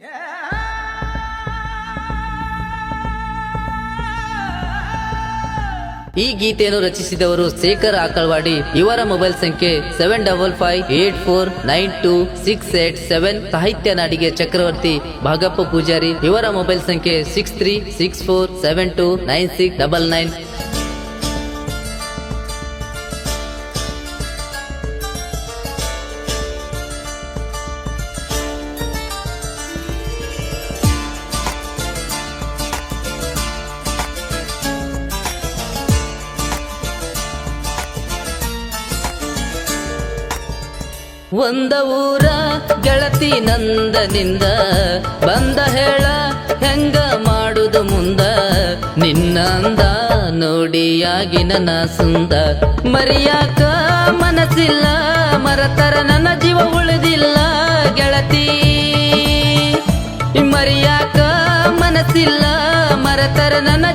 ಈ ಗೀತೆಯನ್ನು ರಚಿಸಿದವರು ಶೇಖರ್ ಆಕಳ್ವಾಡಿ. ಇವರ ಮೊಬೈಲ್ ಸಂಖ್ಯೆ seven double five eight four nine two six eight seven ಸಾಹಿತ್ಯ ನಾಡಿಗೆ ಚಕ್ರವರ್ತಿ ಭಾಗಪ್ಪ ಪೂಜಾರಿ. ಇವರ ಮೊಬೈಲ್ ಸಂಖ್ಯೆ six three six four seven two nine six double nine ಒಂದ ಊರ ಗೆಳತಿ ನಂದನಿಂದ ಬಂದ ಹೇಳ ಹೆಂಗ ಮಾಡುದು ಮುಂದ? ನಿನ್ನ ಅಂದ ನೋಡಿಯಾಗಿ ನನ್ನ ಸುಂದ. ಮರಿಯಾಕ ಮನಸ್ಸಿಲ್ಲ, ಮರತರ ನನ್ನ ಜೀವ ಉಳಿದಿಲ್ಲ ಗೆಳತಿ. ಮರಿಯಾಕ ಮನಸ್ಸಿಲ್ಲ, ಮರತರ ನನ್ನ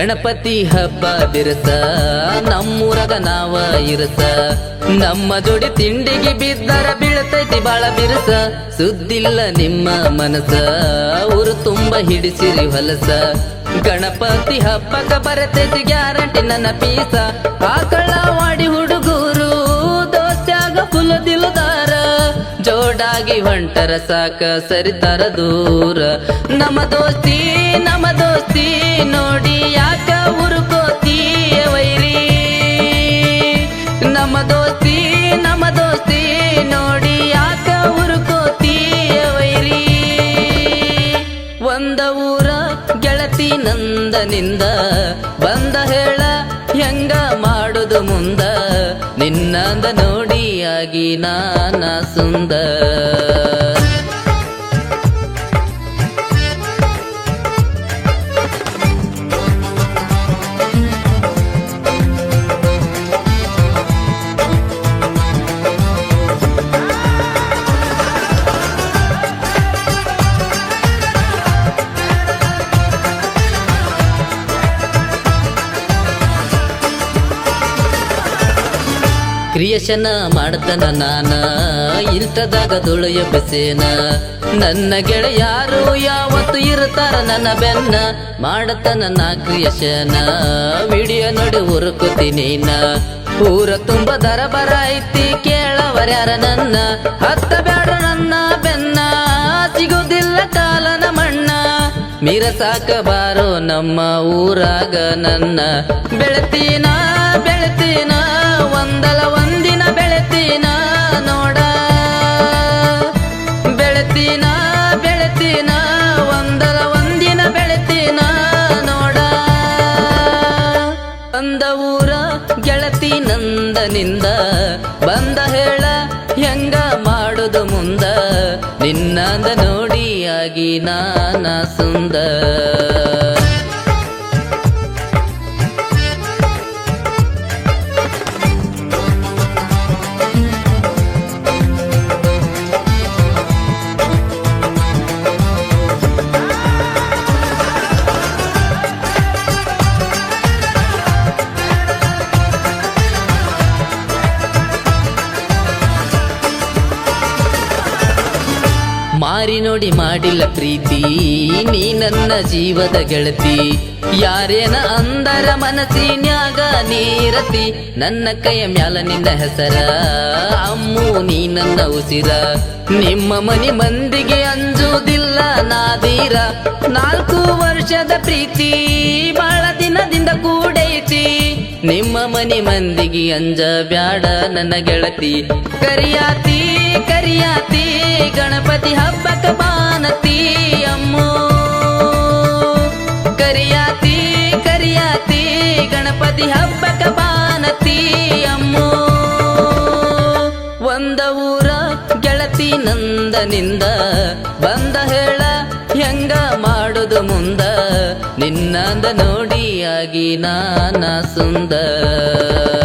ಗಣಪತಿ ಹಬ್ಬ ಬಿರುತ್ತ, ನಮ್ಮೂರಗ ನಾವ ಇರುತ್ತ. ನಮ್ಮ ಜೋಡಿ ತಿಂಡಿಗೆ ಬಿದ್ದರ ಬೀಳತೈತಿ ಬಾಳ ಬಿರುಸ. ಸುದ್ದಿಲ್ಲ ನಿಮ್ಮ ಮನಸ, ಊರು ತುಂಬ ಹಿಡಿಸಿರಿ ಹೊಲಸ. ಗಣಪತಿ ಹಬ್ಬಕ್ಕ ಬರತೈತಿ ಗ್ಯಾರಂಟಿ ನನ್ನ ಪೀಸ. ಆಕಳ ವಾಡಿ ಜೋಡಾಗಿ ಹೊಂಟರ ಸಾಕ ಸರಿತಾರ ದೂರ. ನಮ್ಮ ದೋಸ್ತಿ ನಮ್ಮ ದೋಸ್ತಿ, ನೋಡಿ ಯಾಕ ಉರುಕೋತಿ ವೈರಿ. ನಮ್ಮ ದೋಸ್ತಿ ನಮ್ಮ ದೋಸ್ತಿ, ನೋಡಿ ಯಾಕ ಉರುಕೋತಿ ವೈರಿ. ಒಂದ ಊರ ಗೆಳತಿ ನಂದನಿಂದ, ಬಂದ ನೋಡಿಯಾಗಿ ನಾನ ಕ್ರಿಯೇಷನ್ ಮಾಡ್ತನ ನಾನ, ಇಲ್ತದಾಗ ದುಳೆಯ ಬಿಸೇನ ನನ್ನ ಗೆಳೆಯಾರು ಯಾವತ್ತು ಇರ್ತಾರ ನನ್ನ ಬೆನ್ನ, ಮಾಡತನ ನಾ ಕ್ರಿಯಶನ ವಿಡಿಯೋ ನೋಡಿ ಉರುಕುತ್ತೀನಿ ಊರ ತುಂಬ ದರಬರ ಐತಿ ಕೇಳವರ್ಯಾರ ನನ್ನ. ಹತ್ತ ಬೇಡ ನನ್ನ ಬೆನ್ನ, ಸಿಗುದಿಲ್ಲ ಕಾಲನ ಮಣ್ಣ. ಮೀರ ಸಾಕಬಾರೋ ನಮ್ಮ ಊರಾಗ ನನ್ನ. ಬೆಳತೀನ ಬೆಳತೀನ, ಒಂದಲ ನಂದನಿಂದ ಬಂದ ಹೇಳ ಹೆಂಗ ಮಾಡುದು ಮುಂದ ನಿನ್ನಂದ ನೋಡಿಯಾಗಿ ನಾನ ಸುಂದ ಮಾರಿ ನೋಡಿ ಮಾಡಿಲ್ಲ ಪ್ರೀತಿ. ನೀ ನನ್ನ ಜೀವದ ಗೆಳತಿ. ಯಾರೇನ ಅಂದರ ಮನಸ್ಸಿನ್ಯಾಗ ನೀರತಿ. ನನ್ನ ಕೈಯ ಮ್ಯಾಲ ನಿನ್ನ ಹೆಸರ. ಅಮ್ಮು, ನೀ ನನ್ನ ಉಸಿರ. ನಿಮ್ಮ ಮನಿ ಮಂದಿಗೆ ಅಂಜುವುದಿಲ್ಲ ನಾದೀರ. ನಾಲ್ಕು ವರ್ಷದ ಪ್ರೀತಿ ಬಾಳ ದಿನದಿಂದ ಕೂಡೈತಿ. ನಿಮ್ಮ ಮನಿ ಮಂದಿಗೆ ಅಂಜ ಬ್ಯಾಡ ನನ್ನ ಗೆಳತಿ. ಕರಿಯಾತಿ ಕರಿಯಾತಿ. ಗಣಪತಿ ಹಬ್ಬಕ ಬಾನತಿ, ಅಮ್ಮೋ. ಕರಿಯಾತಿ ಕರಿಯಾತಿ, ಗಣಪತಿ ಹಬ್ಬಕ ಬಾನತಿ, ಅಮ್ಮೋ. ಒಂದ ಊರ ಗೆಳತಿ ನಂದನಿಂದ, ಬಂದ ಹೇಳ ಹೆಂಗ ನಿನ್ನಂದ ನೋಡಿಯಾಗಿ ನಾನ ಸುಂದರ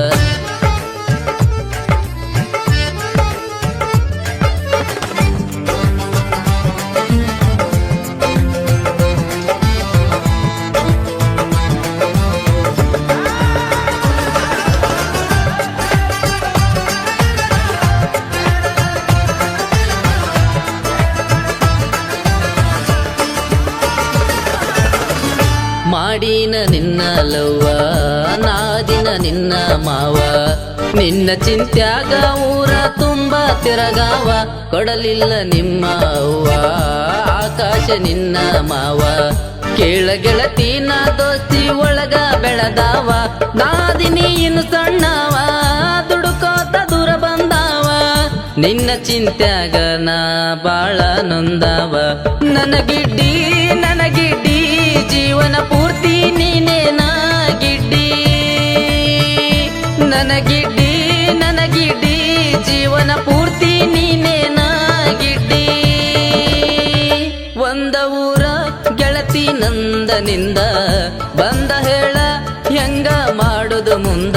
ಮಾಡಿನ ನಿನ್ನ ಲವ್ವ ನಾದಿನ ನಿನ್ನ ಮಾವ. ನಿನ್ನ ಚಿಂತ್ಯಾಗ ಊರ ತುಂಬ ತಿರಗಾವ, ಕೊಡಲಿಲ್ಲ ನಿಮ್ಮ ಅವ್ವ, ಆಕಾಶ ನಿನ್ನ ಮಾವ. ಕೇಳ ನಾ ದೋಸ್ತಿ ಒಳಗ ಬೆಳೆದಾವ, ನಾದಿನಿ ಇನ್ನು ಸಣ್ಣವ, ದುಡುಕೋತ ದೂರ ಬಂದಾವ. ನಿನ್ನ ಚಿಂತ್ಯಾಗ ನಾ ಬಾಳ ನೊಂದಾವ. ನನಗಿಡ್ಡಿ ನನಗಿಡ್ಡಿ ಬಂದ ಹೇಳ ಹೆಂಗ ಮಾಡುದು ಮುಂದ?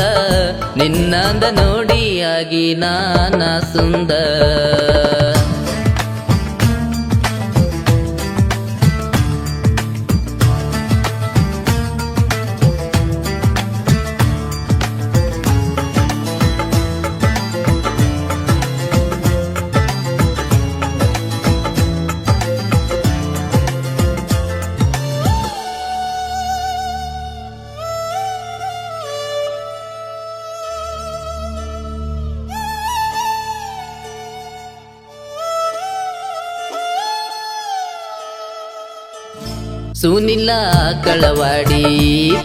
ನಿನ್ನಂದ ನೋಡಿಯಾಗಿ ನಾನ ಸುಂದರ ಸುನಿಲ್ಲ ಕಳವಾಡಿ,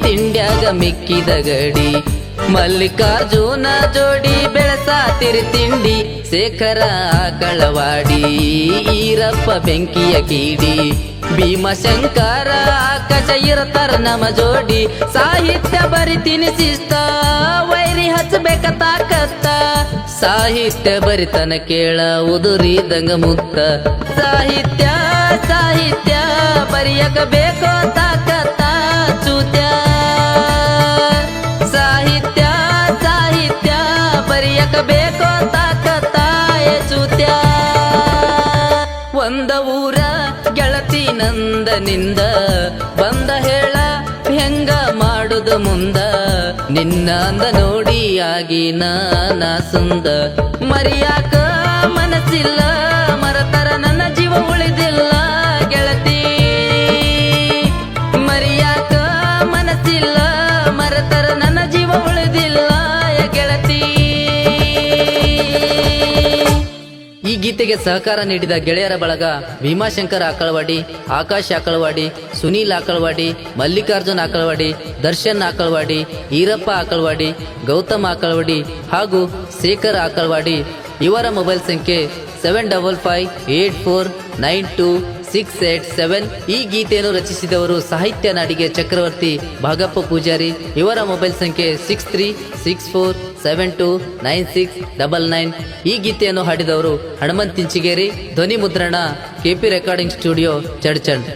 ತಿಂಡ್ಯಾಗ ಮಿಕ್ಕಿದ ಗಡಿ. ಮಲ್ಲಿಕಾರ್ಜುನ ಜೋಡಿ ಬೆಳಸಾತಿರಿ ತಿಂಡಿ, ಶೇಖರ ಕಳವಾಡಿ, ಈರಪ್ಪ ಬೆಂಕಿಯ ಕೀಡಿ. ಭೀಮಶಂಕರ ಆಕಾಶ ನಮ ಜೋಡಿ, ಸಾಹಿತ್ಯ ಬರಿತೀನಿ ಶಿಸ್ತ ವೈರಿ ಹಚ್ಚಬೇಕ ತಾಕತ್ತ. ಸಾಹಿತ್ಯ ಬರಿತನ ಕೇಳ ಉದುರಿದಂಗ ಮುಕ್ತ, ಸಾಹಿತ್ಯ ಸಾಹಿತ್ಯ ಬರಿಯಕ ಬೇಕೋ ತಾಕತ್ತ ಚೂತ್ಯ. ಸಾಹಿತ್ಯ ಸಾಹಿತ್ಯ ಬರಿಯಕ ಬೇಕೋ ತಾಕತ್ತ ಚೂತ್ಯ ಒಂದ ಊರ ಗೆಳತಿ ನಂದನಿಂದ ಬಂದ ಹೇಳ ಹೆಂಗ ಮಾಡುದು ಮುಂದ. ನಿನ್ನ ಅಂದ ನೋಡಿಯಾಗಿ ನಾನ ಸುಂದ. ಮರಿಯಾಕ ಮನಸ್ಸಿಲ್ಲ ಸಹಕಾರ ನೀಡಿದ ಗೆಳೆಯರ ಬಳಗ ಭೀಮಾಶಂಕರ್ ಆಕಳವಾಡಿ, ಆಕಾಶ್ ಆಕಳವಾಡಿ, ಸುನೀಲ್ ಆಕಳವಾಡಿ, ಮಲ್ಲಿಕಾರ್ಜುನ್ ಆಕಳವಾಡಿ, ದರ್ಶನ್ ಆಕಳವಾಡಿ, ಈರಪ್ಪ ಆಕಳವಾಡಿ, ಗೌತಮ್ ಆಕಳವಾಡಿ ಹಾಗೂ ಶೇಖರ್ ಆಕಳವಾಡಿ. ಇವರ ಮೊಬೈಲ್ ಸಂಖ್ಯೆ seven double five eight four nine two six eight seven ಈ ಗೀತೆಯನ್ನು ರಚಿಸಿದವರು ಸಾಹಿತ್ಯ ನಾಡಿಗೆ ಚಕ್ರವರ್ತಿ ಭಾಗಪ್ಪ ಪೂಜಾರಿ. ಇವರ ಮೊಬೈಲ್ ಸಂಖ್ಯೆ six three six four seven two nine six double nine. ಈ ಗೀತೆಯನ್ನು ಹಾಡಿದವರು ಹನುಮಂತ್ ತಿಂಚಿಗೇರಿ ಧ್ವನಿ ಮುದ್ರಣ ಕೆಪಿ ರೆಕಾರ್ಡಿಂಗ್ ಸ್ಟುಡಿಯೋ, ಚಡ್ಚಂಡ್.